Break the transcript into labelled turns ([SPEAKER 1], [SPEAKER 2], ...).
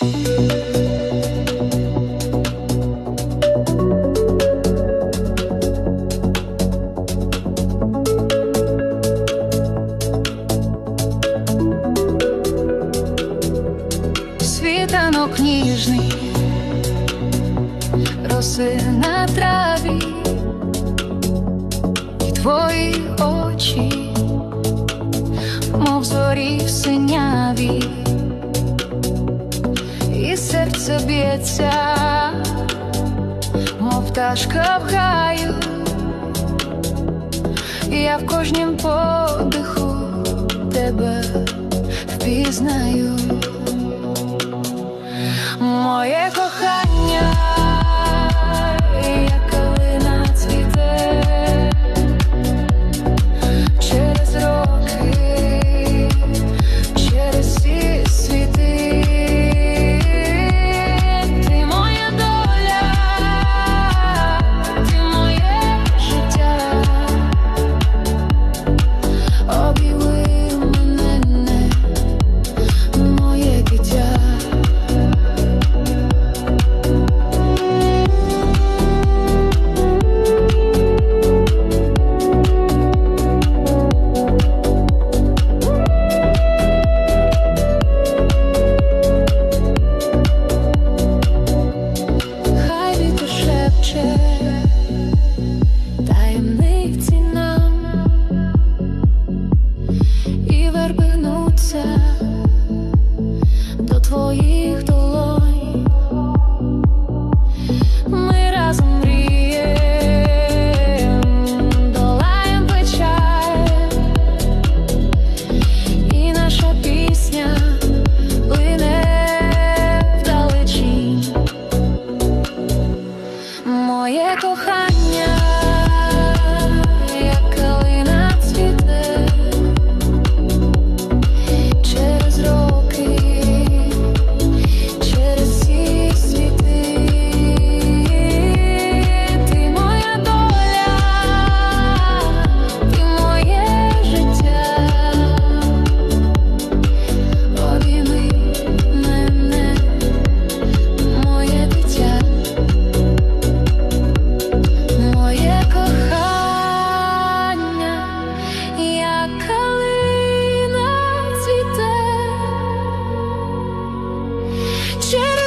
[SPEAKER 1] світанок ніжний, роси траві, твої очі, мов зорі синяві, серце мов пташка в гаю, я в кожнім подиху тебе впізнаю. Моє кохання моє кохання. should